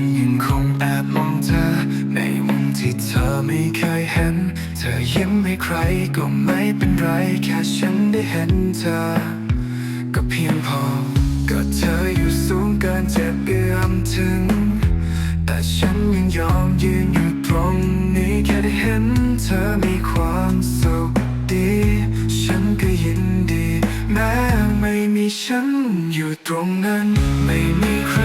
มันยังคงแอบมองเธอ ในมุมที่เธอไม่เคยเห็น เธอยิ้มให้ใครก็ไม่เป็นไร แค่ฉันได้เห็นเธอ ก็เพียงพอ ก็เธออยู่สูงเกินเจ็บเอื้อมถึง แต่ฉันยังยอมยืนอยู่ตรงนี้แค่ได้เห็นเธอมีความสุขดี ฉันก็ยินดี แม้ไม่มีฉันอยู่ตรงนั้น ไม่มีใคร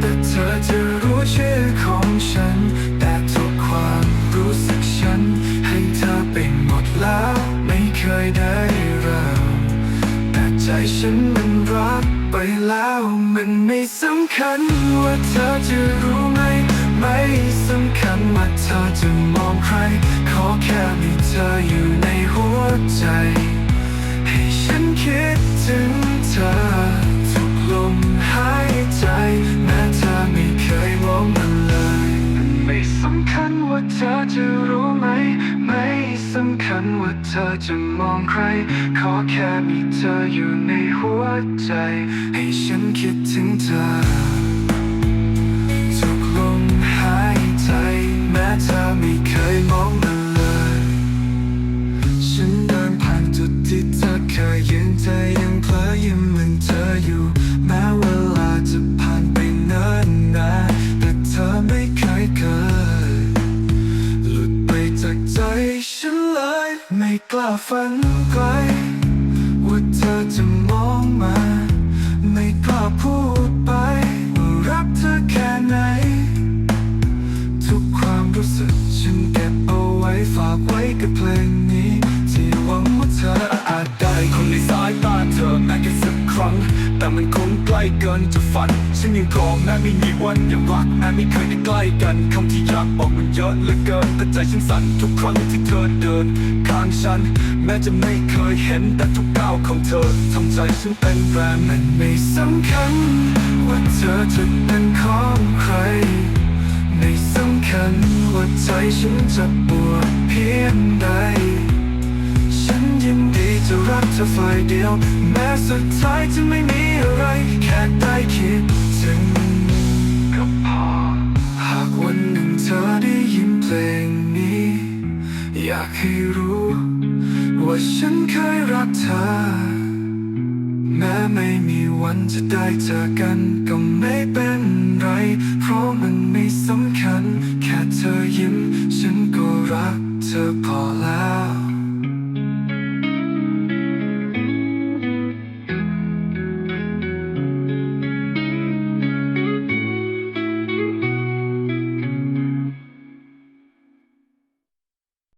แต่เธอจะรู้ชื่อของฉัน แต่ทุกความรู้สึกฉัน ให้เธอไปหมดแล้ว ไม่เคยได้เริ่มแต่ใจฉันมันรักไปแล้วมันไม่สำคัญว่าเธอจะรู้ไหม ไม่สำคัญว่าเธอจะมองใคร ขอแค่มีเธออยู่ในหัวใจ ว่าเธอจะมองใคร ขอแค่มีเธออยู่ในหัวใจ ให้ฉันคิดถึงเธอ ทุกลมหายใจ แม้เธอไม่เคยมองมันเลย ฉันเดินผ่านจุดที่เธอเคยยืนใจยังเพลอยิ้มเหมือนเธออยู่ แม้เวลาจะผ่านไปเนิ่นนานแต่เธอไม่เคยเกิด ล้าฝันไกล ว่าเธอจะมองมา ไม่กล้าพูดไป ว่ารักเธอแค่ไหน ทุกความรู้สึกฉันเก็บเอาไว้ฝากไว้กับเพลง แต่มันคงใกล้เกินจะฝัน ฉันยังกรอแม้ไม่มีวันยังรักแม้ไม่เคยได้ใกล้กันคำที่อยากบอกมันเยอะเหลือเกิน แต่ใจฉันสั่นทุกครั้งที่เธอเดิน ข้างฉัน แม้จะไม่เคยเห็นแต่ทุกก้าวของเธอทำใจฉันเต้นแรงมันไม่สำคัญ ว่าเธอจะเป็นของใครไม่สำคัญว่าใจฉันจะปวดเพียงใด ธอฝ่ายเดียว แม้สุดท้ายจะไม่มีอะไร แค่ได้คิดถึงก็พอ หากวันหนึ่งเธอได้ยินเพลงนี้ อยากให้รู้ ว่าฉันเคยรักเธอ แม้ไม่มีวันจะได้เจอกันก็ไม่เป็นไร เพราะมันไม่สำคัญ แค่เธอยิ้ม ฉันก็รักเธอพอแล้ว